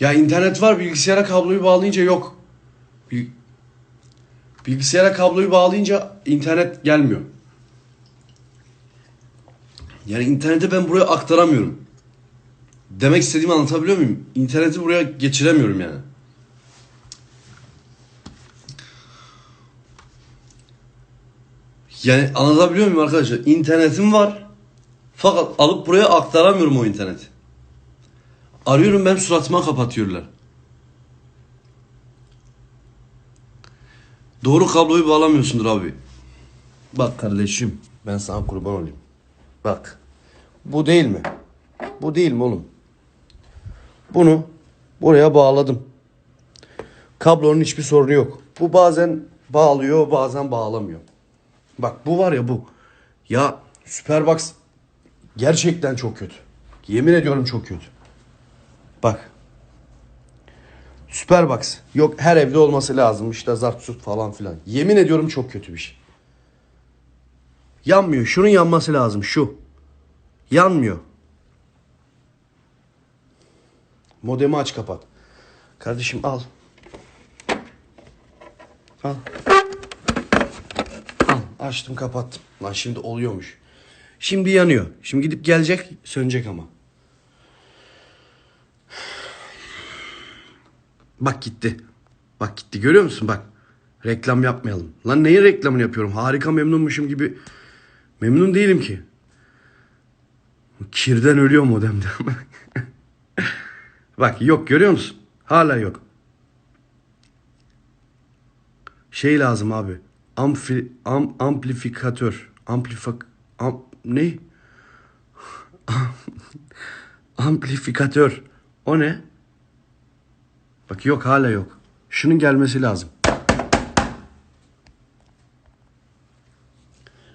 Ya internet var bilgisayara kabloyu bağlayınca yok. Bil- Bilgisayara kabloyu bağlayınca internet gelmiyor. Yani interneti ben buraya aktaramıyorum. Demek istediğimi anlatabiliyor muyum? İnterneti buraya geçiremiyorum yani. Yani anlatabiliyor muyum arkadaşlar? İnternetim var. Fakat alıp buraya aktaramıyorum o interneti. Arıyorum ben suratıma kapatıyorlar. Doğru kabloyu bağlamıyorsundur abi. Bak kardeşim ben sana kurban olayım. Bak. Bu değil mi? Bu değil mi oğlum? Bunu buraya bağladım. Kablonun hiçbir sorunu yok. Bu bazen bağlıyor bazen bağlamıyor. Bak bu var ya bu. Ya Superbox gerçekten çok kötü. Yemin ediyorum çok kötü. Bak. Superbox. Yok her evde olması lazım. İşte zart surt falan filan. Yemin ediyorum çok kötü bir şey. Yanmıyor. Şunun yanması lazım. Şu. Yanmıyor. Modemi aç kapat. Kardeşim al. Al. Al. Açtım kapattım. Lan şimdi oluyormuş. Şimdi yanıyor. Şimdi gidip gelecek sönecek ama. Bak gitti. Bak gitti görüyor musun bak. Reklam yapmayalım. Lan neyin reklamını yapıyorum? Harika memnunmuşum gibi. Memnun değilim ki. Kirden ölüyor modemde. bak yok görüyor musun? Hala yok. Şey lazım abi. Amfi, am, amplifikatör. Amplifak... Am, ne? Amplifikatör. O ne? Bak yok hala yok. Şunun gelmesi lazım.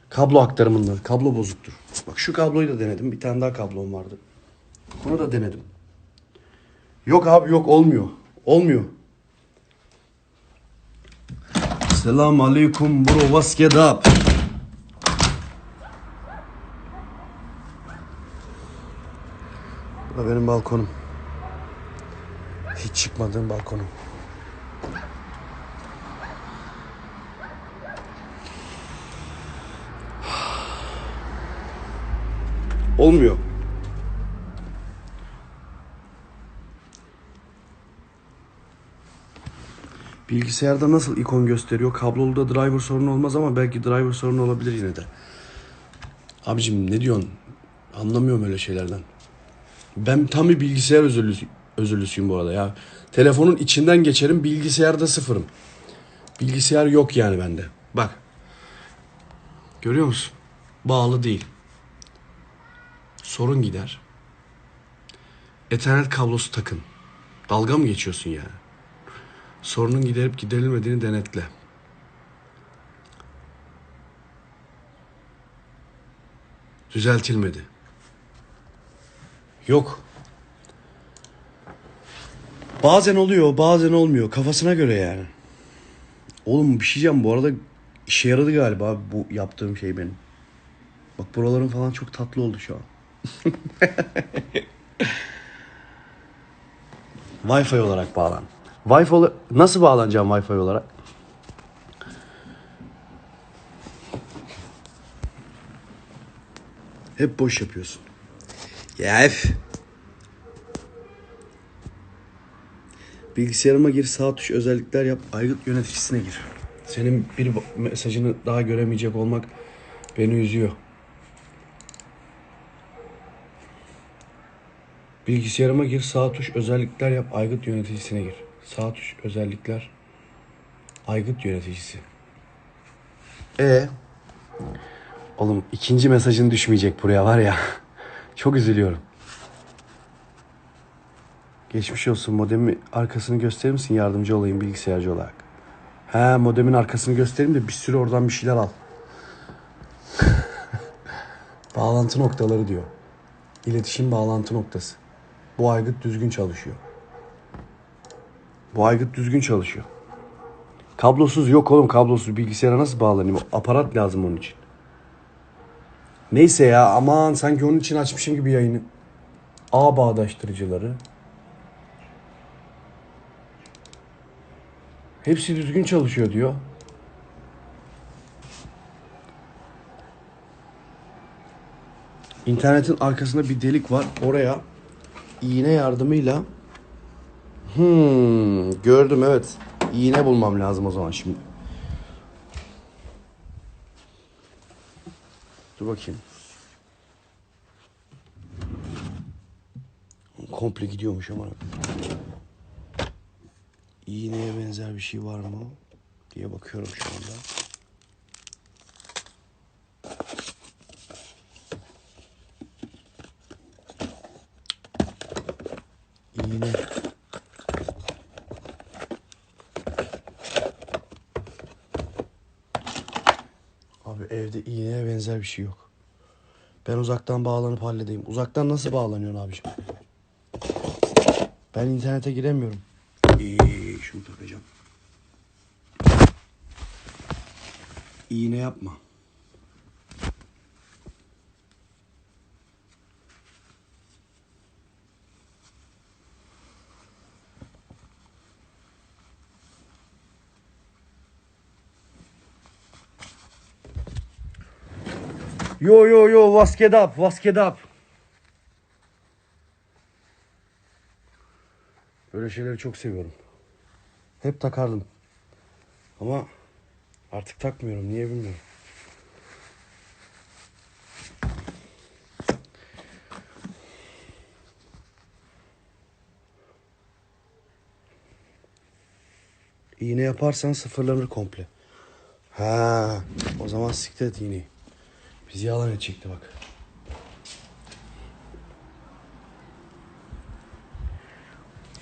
Kablo aktarımından. Kablo bozuktur. Bak şu kabloyu da denedim. Bir tane daha kablom vardı. Bunu da denedim. Yok abi yok olmuyor. Olmuyor. Selam aleyküm bro what's get up? Bu da benim balkonum. Hiç çıkmadığım balkonum. Olmuyor. Bilgisayarda nasıl ikon gösteriyor? Kablolu da driver sorunu olmaz ama belki driver sorunu olabilir yine de. Abicim ne diyorsun? Anlamıyorum öyle şeylerden. Ben tam bir bilgisayar özürlüsü, özürlüsüyüm bu arada ya. Telefonun içinden geçerim bilgisayarda sıfırım. Bilgisayar yok yani bende. Bak. Görüyor musun? Bağlı değil. Sorun gider. Ethernet kablosu takın. Dalga mı geçiyorsun yani? Sorunun giderip giderilmediğini denetle. Düzeltilmedi. Yok. Bazen oluyor, bazen olmuyor. Kafasına göre yani. Oğlum bir şey diyeceğim bu arada işe yaradı galiba bu yaptığım şey benim. Bak buraların falan çok tatlı oldu şu an. Wi-Fi olarak bağlan. Wi-Fi ola- nasıl bağlanacağım Wi-Fi olarak? Hep boş yapıyorsun. Ya ef. Bilgisayarıma gir sağ tuş özellikler yap aygıt yöneticisine gir. Senin bir mesajını daha göremeyecek olmak beni üzüyor. Bilgisayarıma gir sağ tuş özellikler yap aygıt yöneticisine gir. Sağ tuş özellikler aygıt yöneticisi. E Oğlum ikinci mesajın düşmeyecek buraya var ya. Çok üzülüyorum. Geçmiş olsun modemi arkasını gösterir misin yardımcı olayım bilgisayarcı olarak. He modemin arkasını göstereyim de bir sürü oradan bir şeyler al. bağlantı noktaları diyor. İletişim bağlantı noktası. Bu aygıt düzgün çalışıyor. Bu aygıt düzgün çalışıyor. Kablosuz yok oğlum kablosuz bilgisayara nasıl bağlanayım? Aparat lazım onun için. Neyse ya aman sanki onun için açmışım gibi yayını. A bağdaştırıcıları. Hepsi düzgün çalışıyor diyor. İnternetin arkasında bir delik var. Oraya iğne yardımıyla Hmm, gördüm evet. İğne bulmam lazım o zaman şimdi. Dur bakayım. Komple gidiyormuş ama. İğneye benzer bir şey var mı? diye bakıyorum şu anda. İğne. Abi evde iğneye benzer bir şey yok. Ben uzaktan bağlanıp halledeyim. Uzaktan nasıl bağlanıyorsun abiciğim? Ben internete giremiyorum. Şunu takacağım. İğne yapma. Yo yo yo was get up get up. Böyle şeyleri çok seviyorum. Hep takardım. Ama artık takmıyorum. Niye bilmiyorum. İğne yaparsan sıfırlanır komple. Ha, o zaman siktir et iğneyi. Bizi yalan edecekti bak.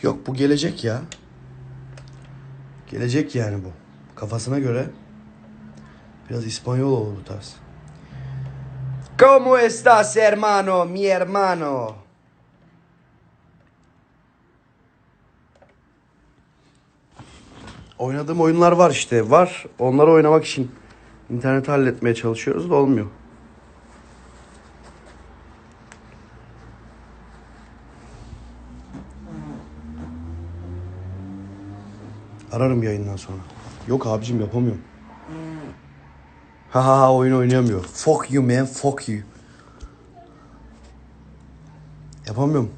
Yok bu gelecek ya. Gelecek yani bu. Kafasına göre biraz İspanyol olur bu tarz. ¿Cómo estás hermano, mi hermano? Oynadığım oyunlar var işte. Var. Onları oynamak için interneti halletmeye çalışıyoruz da olmuyor. Ararım yayından sonra. Yok abicim yapamıyorum. Ha ha ha oyun oynayamıyor. Fuck you man, fuck you. Yapamıyorum.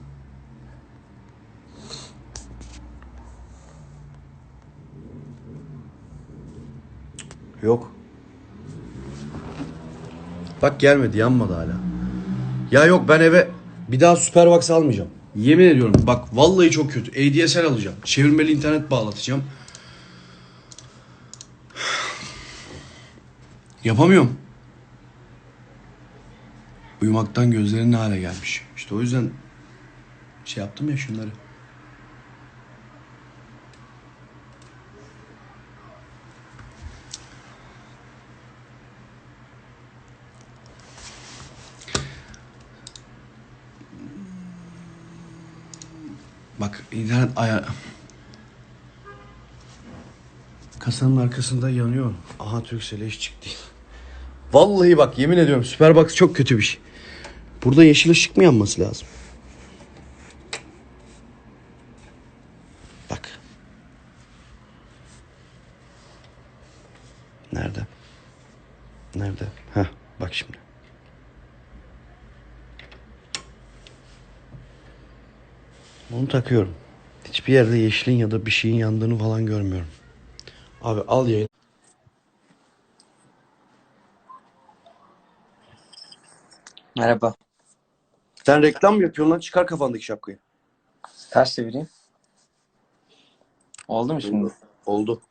Yok. Bak gelmedi, yanmadı hala. Ya yok ben eve bir daha Superbox almayacağım. Yemin ediyorum bak vallahi çok kötü. ADSL alacağım. Çevirmeli internet bağlatacağım. Yapamıyorum. Uyumaktan gözlerin ne hale gelmiş. İşte o yüzden şey yaptım ya şunları. Bak internet aya... Kasanın arkasında yanıyor. Aha Turkcell'e iş çıktı. Vallahi bak yemin ediyorum Superbox çok kötü bir şey. Burada yeşil ışık mı yanması lazım? Bak. Nerede? Nerede? Heh bak şimdi. Onu takıyorum. Hiçbir yerde yeşilin ya da bir şeyin yandığını falan görmüyorum. Abi al yayın. Merhaba. Sen reklam mı yapıyorsun lan? Çıkar kafandaki şapkayı. Ters çevireyim. Oldu mu şimdi? Oldu.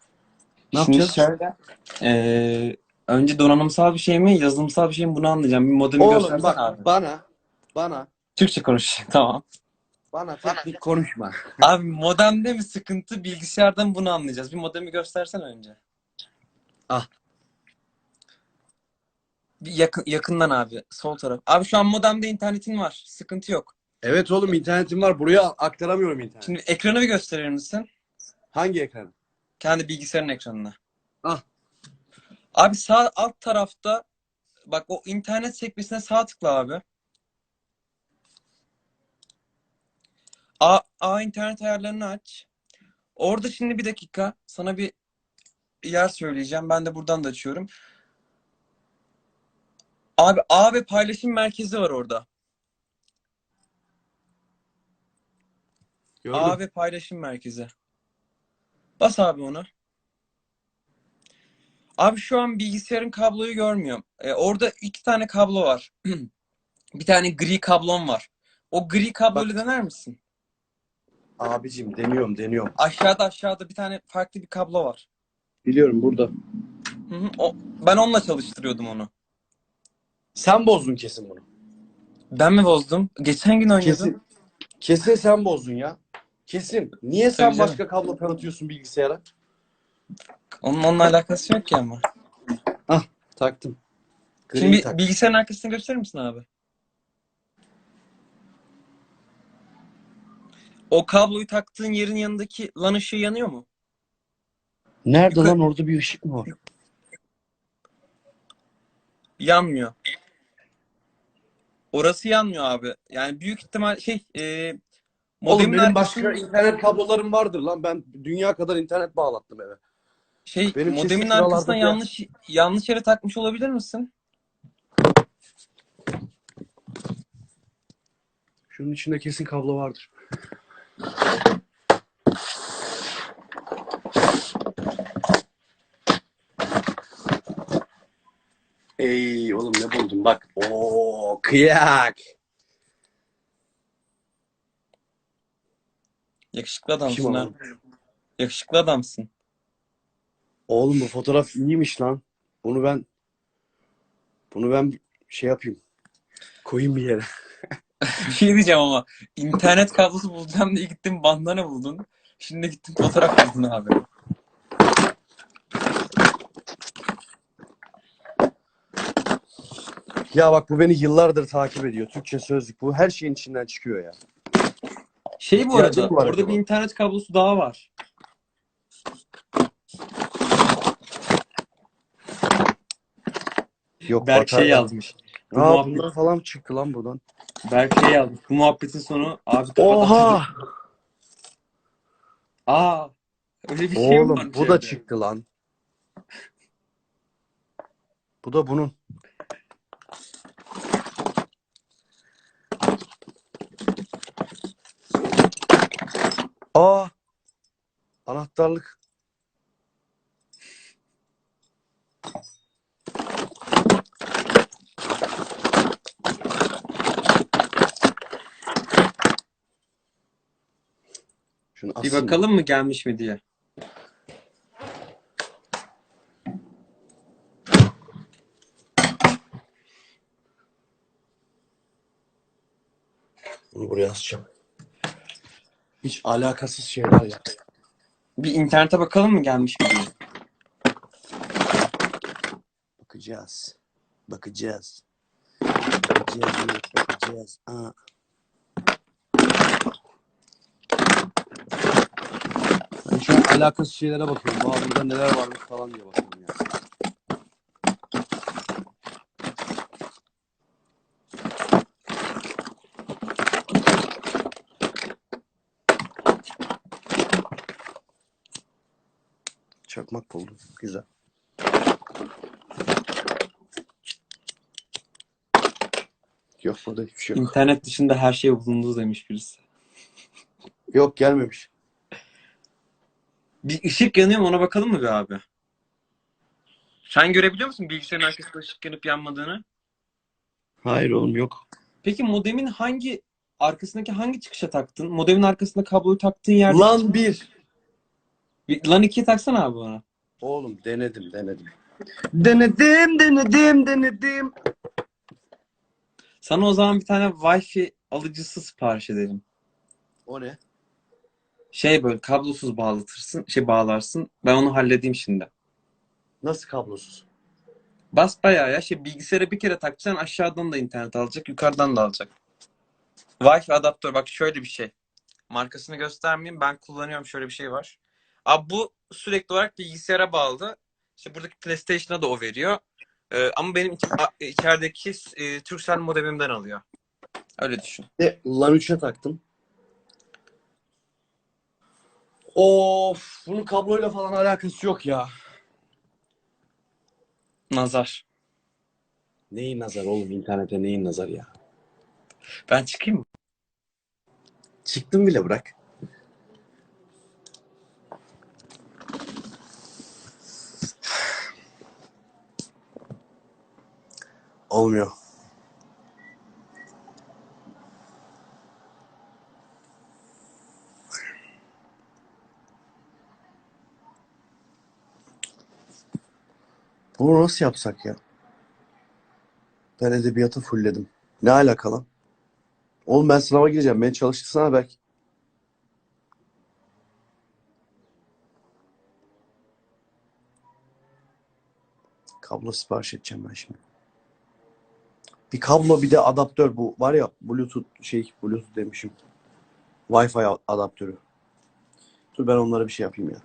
Ne Şimdi yapacağız? şöyle. eee, önce donanımsal bir şey mi, yazılımsal bir şey mi bunu anlayacağım. Bir modemi Oğlum göstersen bak abi. bana bana Türkçe konuş. Tamam. bana teknik konuşma. Abi modemde mi sıkıntı, bilgisayarda mı bunu anlayacağız. Bir modemi göstersen önce. Ah. Bir yakın, yakından abi. Sol taraf. Abi şu an modemde internetin var. Sıkıntı yok. Evet oğlum internetim var. Buraya aktaramıyorum internet. Şimdi ekranı bir gösterir misin? Hangi ekran? Kendi bilgisayarın ekranına. Ah. Abi sağ alt tarafta bak o internet sekmesine sağ tıkla abi. A, A internet ayarlarını aç. Orada şimdi bir dakika sana bir yer söyleyeceğim. Ben de buradan da açıyorum. Abi ağ ve paylaşım merkezi var orada. Gördüm. Ağ ve paylaşım merkezi. Bas abi onu. Abi şu an bilgisayarın kabloyu görmüyorum. Ee, orada iki tane kablo var. Bir tane gri kablom var. O gri kabloyla dener misin? Abicim deniyorum deniyorum. Aşağıda aşağıda bir tane farklı bir kablo var. Biliyorum burada. Hı hı, o, ben onunla çalıştırıyordum onu. Sen bozdun kesin bunu. Ben mi bozdum? Geçen gün oynuyordum. Kesin. Kesin sen bozdun ya. Kesin. Niye sen Tabii canım. başka kablo tanıtıyorsun bilgisayara? Onun onunla alakası yok ki ama. Taktım. Gri Şimdi tak. bilgisayarın arkasını gösterir misin abi? O kabloyu taktığın yerin yanındaki lan ışığı yanıyor mu? Nerede Yukarı- lan orada bir ışık mı var? Yanmıyor. Orası yanmıyor abi. Yani büyük ihtimal şey e, Oğlum modemin benim başka internet kablolarım vardır lan. Ben dünya kadar internet bağlattım eve. şey benim modemin arkasına şuralardaki- yanlış yanlış yere takmış olabilir misin? Şunun içinde kesin kablo vardır. Ey oğlum ne buldum bak. Oo kıyak. Yakışıklı Kim adamsın ha. oğlum? Yakışıklı adamsın. Oğlum bu fotoğraf iyiymiş lan. Bunu ben bunu ben şey yapayım. Koyayım bir yere. Bir şey diyeceğim ama internet kablosu bulacağım diye gittin bandana buldun. Şimdi gittin fotoğraf buldun abi. Ya bak bu beni yıllardır takip ediyor. Türkçe sözlük bu. Her şeyin içinden çıkıyor ya. Şey bu arada bu arada orada bu? bir internet kablosu daha var. Yok Berk şey yazmış. Bu Aa muhabbet- bunlar falan çıktı lan buradan. Berk şey yazmış. Bu muhabbetin sonu abi Oha! Aa! Öyle bir şey mi Oğlum bu da çıktı lan. Bu da bunun. Aa! Anahtarlık. Şunu Bir asayım. bakalım mı gelmiş mi diye. Bunu buraya asacağım. Hiç alakasız şeyler ya. Bir internete bakalım mı gelmiş mi diye. Bakacağız. Bakacağız. Bakacağız. evet, Bakacağız. Aa. Ben şu an alakasız şeylere bakıyorum. Aa, burada neler varmış falan diye bakıyorum ya. Çakmak buldum. Güzel. Yok burada hiçbir şey yok. İnternet dışında her şey bulundu demiş birisi. Yok gelmemiş. Bir ışık yanıyor mu ona bakalım mı be abi? Sen görebiliyor musun bilgisayarın arkasında ışık yanıp yanmadığını? Hayır oğlum yok. Peki modemin hangi arkasındaki hangi çıkışa taktın? Modemin arkasında kabloyu taktığın yerde Lan bir. LAN 2'ye taksana abi ona. Oğlum denedim denedim. Denedim denedim denedim. Sana o zaman bir tane Wi-Fi alıcısı sipariş edelim. O ne? Şey böyle kablosuz bağlatırsın, şey bağlarsın. Ben onu halledeyim şimdi. Nasıl kablosuz? Bas bayağı ya. Şey bilgisayara bir kere takacaksın aşağıdan da internet alacak, yukarıdan da alacak. Wi-Fi adaptör bak şöyle bir şey. Markasını göstermeyeyim. Ben kullanıyorum şöyle bir şey var. Abi bu sürekli olarak bilgisayara bağlı. İşte buradaki PlayStation'a da o veriyor. Ee, ama benim içerideki e, Turkcell modemimden alıyor. Öyle düşün. E, LAN 3'e taktım. Of, bunun kabloyla falan alakası yok ya. Nazar. Neyin nazar oğlum internete neyin nazar ya? Ben çıkayım mı? Çıktım bile bırak. Olmuyor. Bunu nasıl yapsak ya? Ben edebiyatı fullledim. Ne alaka lan? Oğlum ben sınava gireceğim. Beni çalıştırsana belki. Kablo sipariş edeceğim ben şimdi. Bir kablo bir de adaptör bu var ya Bluetooth şey Bluetooth demişim. Wi-Fi adaptörü. Dur ben onlara bir şey yapayım ya.